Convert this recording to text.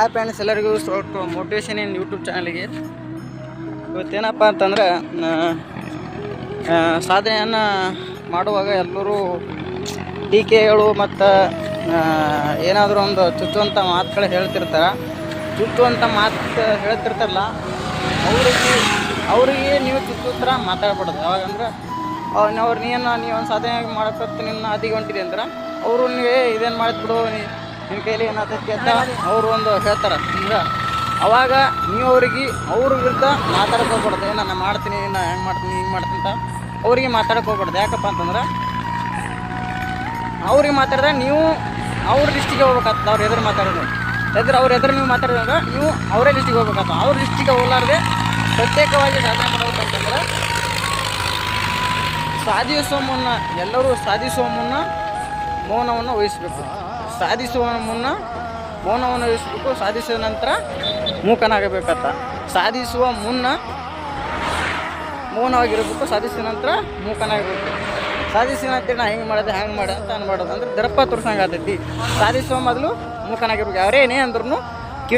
Hi friends ಎಲ್ಲರಿಗೂ ಸ್ವಲ್ಪ motivation in YouTube ಚಾನಲ್ಗೆ ಇವತ್ತೇನಪ್ಪ ಅಂತಂದ್ರೆ ನ- ಸಾಧನೆಯನ್ನು ಮಾಡುವಾಗ ಎಲ್ಲರೂ ಟೀಕೆಗಳು ಮತ್ತು ಏನಾದರೂ ಒಂದು ಚುಚ್ಚುವಂಥ ಮಾತುಗಳು ಹೇಳ್ತಿರ್ತಾರೆ. ಚುಚ್ಚುವಂಥ ಮಾತು ಹೇಳ್ತಿರ್ತಾರಲ್ಲ, ಅವ್ರಿಗೆ, ಅವರಿಗೆ ನೀವು ಚುಚ್ಚುತ್ತರ ಮಾತಾಡ್ಬಾರ್ದು. ಯಾವಾಗಂದ್ರೆ ಅವ್ರು ನೀನು ನೀವು ಒಂದು ಸಾಧನೆ ಮಾಡಕ್ಕೆ ನಿನ್ನ ಅದಿಗೆ ಹೊಂಟಿದೆ ಅಂದ್ರೆ, ಅವರು ನೀವೇ ಇದೇನು ಮಾಡಿದ್ಬಿಡು ನೀ ನಿನ್ನ ಕೈಲಿ ಏನಾಗ್ತೈತಿ ಅಂತ ಅವರು ಒಂದು ಹೇಳ್ತಾರೆ. ಅಂದ್ರೆ ಅವಾಗ ನೀವು ಅವ್ರಿಗೆ ಅವ್ರ ವಿರುದ್ಧ ಮಾತಾಡಕ್ಕೆ ಹೋಗ್ಬಾರ್ದು. ಏನು ನಾನು ಮಾಡ್ತೀನಿ ನಾನು ಹೆಂಗೆ ಮಾಡ್ತೀನಿ, ಹಿಂಗೆ ಮಾಡ್ತೀನಿ ಅಂತ ಅವರಿಗೆ ಮಾತಾಡಕ್ಕೆ ಹೋಗ್ಬಾರ್ದು. ಯಾಕಪ್ಪ ಅಂತಂದ್ರೆ ಅವ್ರಿಗೆ ಮಾತಾಡಿದ್ರೆ ನೀವು ಅವ್ರ ಲಿಸ್ಟಿಗೆ ಹೋಗ್ಬೇಕಾಗ್ತದೆ. ಅವ್ರ ಎದುರು ಮಾತಾಡೋದು. ಎದುರು ಅವ್ರ ಎದುರು ನೀವು ಮಾತಾಡಿದಾಗ ನೀವು ಅವರೇ ಲಿಸ್ಟಿಗೆ ಹೋಗ್ಬೇಕಾಗ್ತದೆ. ಅವ್ರ ಲಿಸ್ಟಿಗೆ ಹೋಗ್ಲಾರ್ದೆ ಪ್ರತ್ಯೇಕವಾಗಿ ಸಾಧನೆ ಮಾಡ್ಬೇಕಂತಂದ್ರೆ ಸಾಧಿಸುವ ಮುನ್ನ ಎಲ್ಲರೂ ಸಾಧಿಸುವ ಮುನ್ನ ಮೌನವನ್ನು ವಹಿಸಬೇಕು. ಸಾಧಿಸುವ ಮುನ್ನ ಮೌನವನ್ನು ವಹಿಸಬೇಕು ಸಾಧಿಸಿದ ನಂತರ ಮೂಕನಾಗಬೇಕಂತ. ಸಾಧಿಸುವ ಮುನ್ನ ಮೌನವಾಗಿರಬೇಕು, ಸಾಧಿಸಿದ ನಂತರ ಮೂಕನಾಗಬೇಕು. ಸಾಧಿಸಿದ ನಂತರ ನಾ ಹೆಂಗೆ ಮಾಡಿದೆ, ಹ್ಯಾಂಗೆ ಮಾಡೋದು ಅಂತ ಅನ್ಬಾರ್ದು. ಅಂದ್ರೆ ದರ್ಪ ತೋರ್ಸಂಗೆ ಆತೈತಿ. ಸಾಧಿಸುವ ಮೊದಲು ಮೂಕನಾಗಿರ್ಬೇಕು. ಯಾರೇನೇ ಅಂದ್ರೂ